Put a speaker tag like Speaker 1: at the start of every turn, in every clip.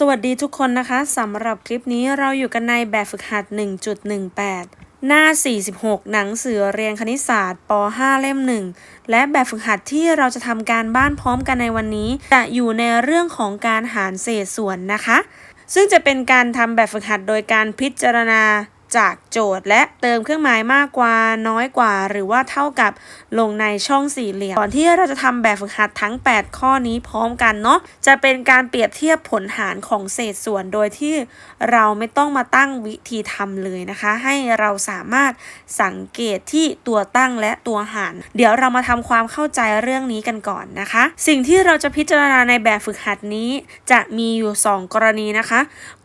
Speaker 1: สวัสดีทุกคนนะคะสำหรับคลิปนี้เราอยู่กันในแบบฝึกหัด 1.18 หน้า 46 หนังสือเรียนคณิตศาสตร์ป .5 เล่ม 1 และแบบฝึกหัดที่เราจะทำการบ้านพร้อมกันในวันนี้ จะอยู่ในเรื่องของการหารเศษส่วนนะคะ ซึ่งจะเป็นการทำแบบฝึกหัดโดยการพิจารณา จากโจทย์ และเติมเครื่องหมายมากกว่าน้อยกว่า หรือว่าเท่ากับลงในช่องสี่เหลี่ยมก่อนที่เราจะทำแบบฝึกหัดทั้ง 8 ข้อนี้พร้อมกันเนาะจะเป็นการเปรียบเทียบผลหารของเศษส่วนโดยที่เราไม่ต้องมาตั้งวิธีทำเลยนะคะ ให้เราสามารถสังเกตที่ตัวตั้งและตัวหาร เดี๋ยวเรามาทำความเข้าใจเรื่องนี้กันก่อนนะคะ สิ่งที่เราจะพิจารณาในแบบฝึกหัดนี้จะมีอยู่ 2 กรณีนะคะ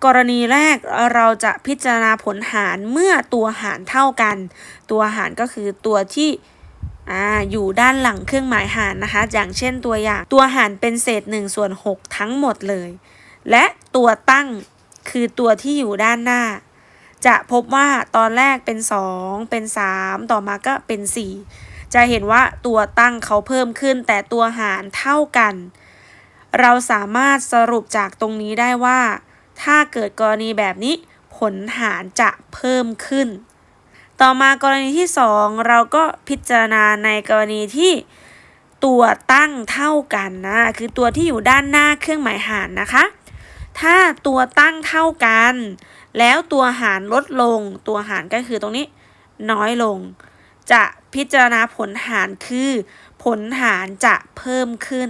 Speaker 1: กรณีแรกเราจะพิจารณาผลหารารเมื่อตัวหารเท่ากัน ตัวหารก็คือตัวที่อ่าอยู่ด้านหลังเครื่องหมายหารนะคะ อย่างเช่นตัวอย่าง ตัวหารเป็นเศษ1ส่วน6ทั้งหมดเลย และตัวตั้งคือตัวที่อยู่ด้านหน้า จะพบว่าตอนแรกเป็น 2 เป็น 3 ต่อมาก็เป็น 4 จะเห็นว่าตัวตั้งเขาเพิ่มขึ้น แต่ตัวหารเท่ากัน เราสามารถสรุปจากตรงนี้ได้ว่า ถ้าเกิดกรณีแบบนี้ ผลหารจะเพิ่มขึ้น ต่อมากรณีที่ 2 เราก็พิจารณาในกรณีที่ตัวตั้งเท่ากันนะคือตัวที่อยู่ด้านหน้าเครื่องหมายหารนะคะ ถ้าตัวตั้งเท่ากัน แล้วตัวหารลดลง ตัวหารก็คือตรงนี้น้อยลง จะพิจารณาผลหารคือ ผลหารจะเพิ่มขึ้น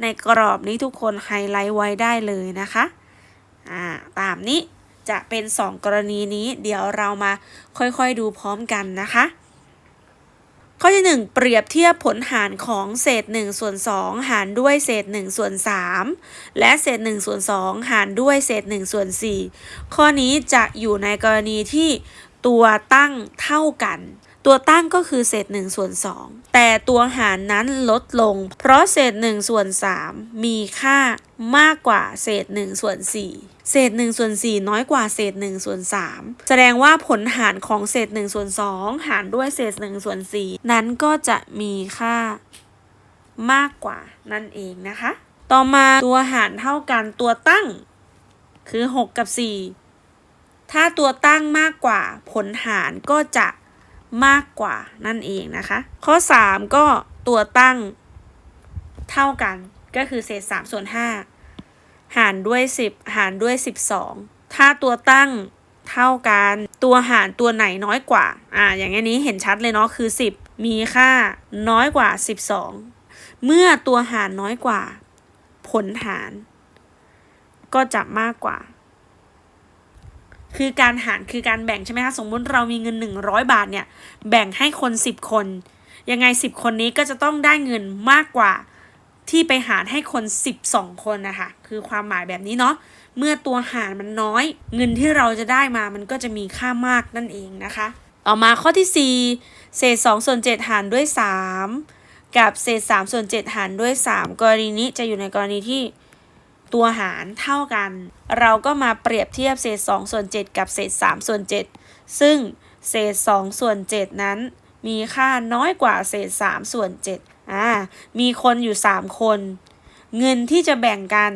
Speaker 1: ในกรอบนี้ทุกคนไฮไลท์ไว้ได้เลยนะคะ อ่า ตามนี้ จะเป็น 2 กรณีนี้ เดี๋ยวเรามาค่อยๆดูพร้อมกันนะคะ ข้อที่ 1 เปรียบเทียบผลหารของเศษ1ส่วน2หารด้วยเศษ1ส่วน3และเศษ1ส่วน2หารด้วยเศษ1ส่วน4ข้อนี้จะอยู่ในกรณีที่ตัวตั้งเท่ากัน ตัวตั้งก็คือเศษ1ส่วน2แต่ตัวหารนั้นลดลง เพราะเศษ1ส่วน3มีค่ามากกว่าเศษ1ส่วน4เศษ1ส่วน4น้อยกว่าเศษ1ส่วน3แสดงว่าผลหารของเศษ1ส่วน2หารด้วยเศษ1ส่วน4นั้นก็จะมีค่ามากกว่านั่นเองนะคะ ต่อมาตัวหารเท่ากันตัวตั้งคือ 6 กับ 4 ถ้าตัวตั้งมากกว่าผลหารก็จะ มากกว่านั่นเองนะคะ ข้อ 3 ก็ตัวตั้งเท่ากันก็คือเศษ 3 ส่วน 5 หารด้วย 10 หารด้วย 12 ถ้าตัวตั้งเท่ากันตัวหารตัวไหนน้อยกว่า อ่า อย่างนี้เห็นชัดเลยเนาะคือ 10 มีค่าน้อยกว่า 12 เมื่อตัวหารน้อยกว่า ผลหาร ก็จะมากกว่า คือการหารคือการแบ่งใช่ไหมคะสมมุติเรามีเงิน 100 บาทเนี่ยแบ่งให้คน 10 คน ยังไง 10 คนนี้ก็จะต้องได้เงินมากกว่าที่ไปหารให้คน 12 คนนะคะคือความหมายแบบนี้เนาะเมื่อตัวหารมันน้อย เงินที่เราจะได้มามันก็จะมีค่ามากนั่นเองนะคะ ต่อมาข้อที่ 4 เศษ2ส่วน7หารด้วย 3 กับเศษ3ส่วน7หารด้วย 3 กรณีนี้จะอยู่ในกรณีที่ ตัวหารเท่ากัน เราก็มาเปรียบเทียบเศษ2ส่วน7กับเศษ3ส่วน7ซึ่งเศษ2ส่วน7นั้น มีค่าน้อยกว่าเศษ3ส่วน7อ่ามีคนอยู่ 3 คน เงินที่จะแบ่งกัน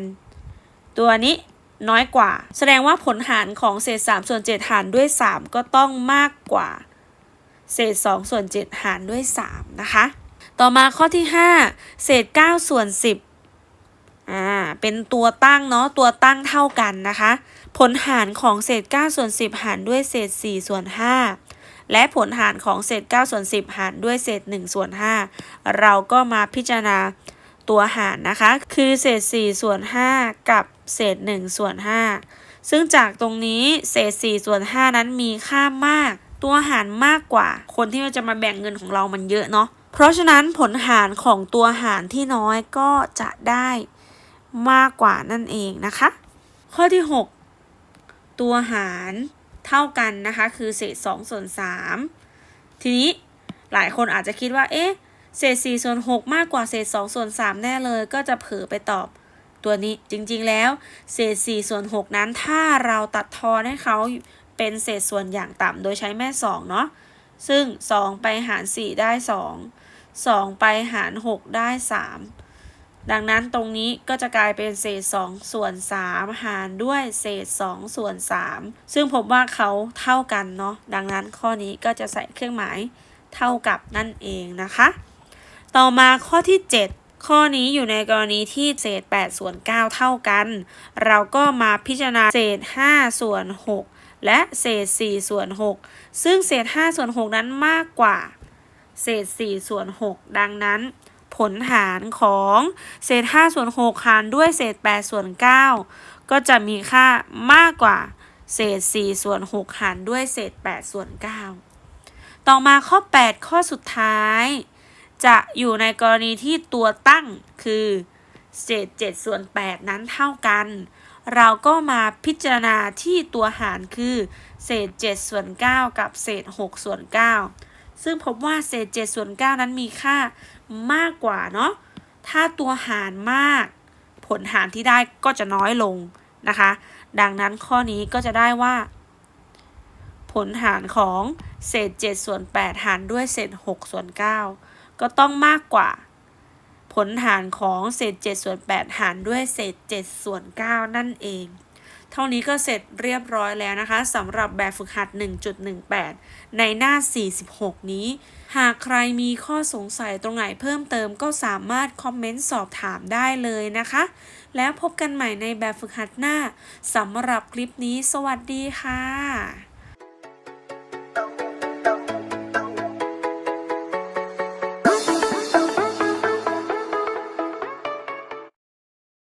Speaker 1: ตัวนี้น้อยกว่า แสดงว่าผลหารของเศษ3ส่วน7หารด้วย 3 ก็ต้องมากกว่า เศษ2ส่วน7หารด้วย3นะคะ ต่อมาข้อที่ 5 เศษ9ส่วน10 อ่าเป็นตัวตั้งเนาะตัวตั้งเท่ากันนะคะ ผลหารของเศษ9ส่วน10 หารด้วยเศษ4ส่วน5และผลหารของเศษ9ส่วน10 หารด้วยเศษ1ส่วน5เราก็มาพิจารณาตัวหารนะคะ คือเศษ4ส่วน5กับเศษ1ส่วน5ซึ่งจากตรงนี้เศษ4ส่วน5นั้นมีค่ามาก ตัวหารมากกว่า คนที่จะมาแบ่งเงินของเรามันเยอะเนาะเพราะฉะนั้นผลหารของตัวหารที่น้อยก็จะได้ มากกว่านั่นเองนะคะ ข้อที่ 6 ตัวหารเท่ากันนะคะ คือเศษ2ส่วน3ทีนี้หลายคนอาจจะคิดว่า เอ๊ะ เศษ4ส่วน6มากกว่าเศษ2ส่วน3แน่เลย ก็จะเผลอไปตอบตัวนี้จริงๆแล้ว เศษ4ส่วน6นั้นถ้าเราตัดทอนให้เขาเป็นเศษส่วนอย่างต่ำโดยใช้แม่2เนาะซึ่ง 2 ไปหาร 4 ได้ 2 2 ไปหาร 6 ได้ 3 ดังนั้นตรงนี้ก็จะกลายเป็นเศษ 2 ส่วน 3 หารด้วยเศษ 2 ส่วน 3 ซึ่งผมว่าเขาเท่ากันเนาะดังนั้นข้อนี้ก็จะใส่เครื่องหมายเท่ากับนั่นเองนะคะ ต่อมาข้อที่ 7 ข้อนี้อยู่ในกรณีที่เศษ 8 ส่วน 9 เท่ากัน เราก็มาพิจารณาเศษ 5 ส่วน 6 และเศษ 4 ส่วน 6 ซึ่งเศษ 5 ส่วน 6 นั้นมากกว่า เศษ 4 ส่วน 6 ดังนั้น ผลหารของเศษ 5 ส่วน 6 หารด้วยเศษ 8 ส่วน 9 ก็จะมีค่ามากกว่าเศษ 4 ส่วน 6 หารด้วยเศษ 8 ส่วน 9 ต่อมาข้อ 8 ข้อสุดท้าย จะอยู่ในกรณีที่ตัวตั้งคือเศษ 7 ส่วน 8 นั้นเท่ากัน เราก็มาพิจารณาที่ตัวหารคือ เศษ 7 ส่วน 9 กับเศษ 6 ส่วน 9 ซึ่งพบว่าเศษ7ส่วน9นั้นมีค่ามากกว่าเนาะ ถ้าตัวหารมาก ผลหารที่ได้ก็จะน้อยลงนะคะ ดังนั้นข้อนี้ก็จะได้ว่า ผลหารของเศษ7ส่วน8หารด้วยเศษ6ส่วน9ก็ต้องมากกว่า ผลหารของเศษ7ส่วน8หารด้วยเศษ7ส่วน9นั่นเอง เท่านี้ก็เสร็จเรียบร้อยแล้วนะคะสำหรับแบบฝึกหัด 1.18 ในหน้า 46 นี้ หากใครมีข้อสงสัยตรงไหนเพิ่มเติมก็สามารถคอมเมนต์สอบถามได้เลยนะคะ แล้วพบกันใหม่ในแบบฝึกหัดหน้าสำหรับคลิปนี้ สวัสดีค่ะ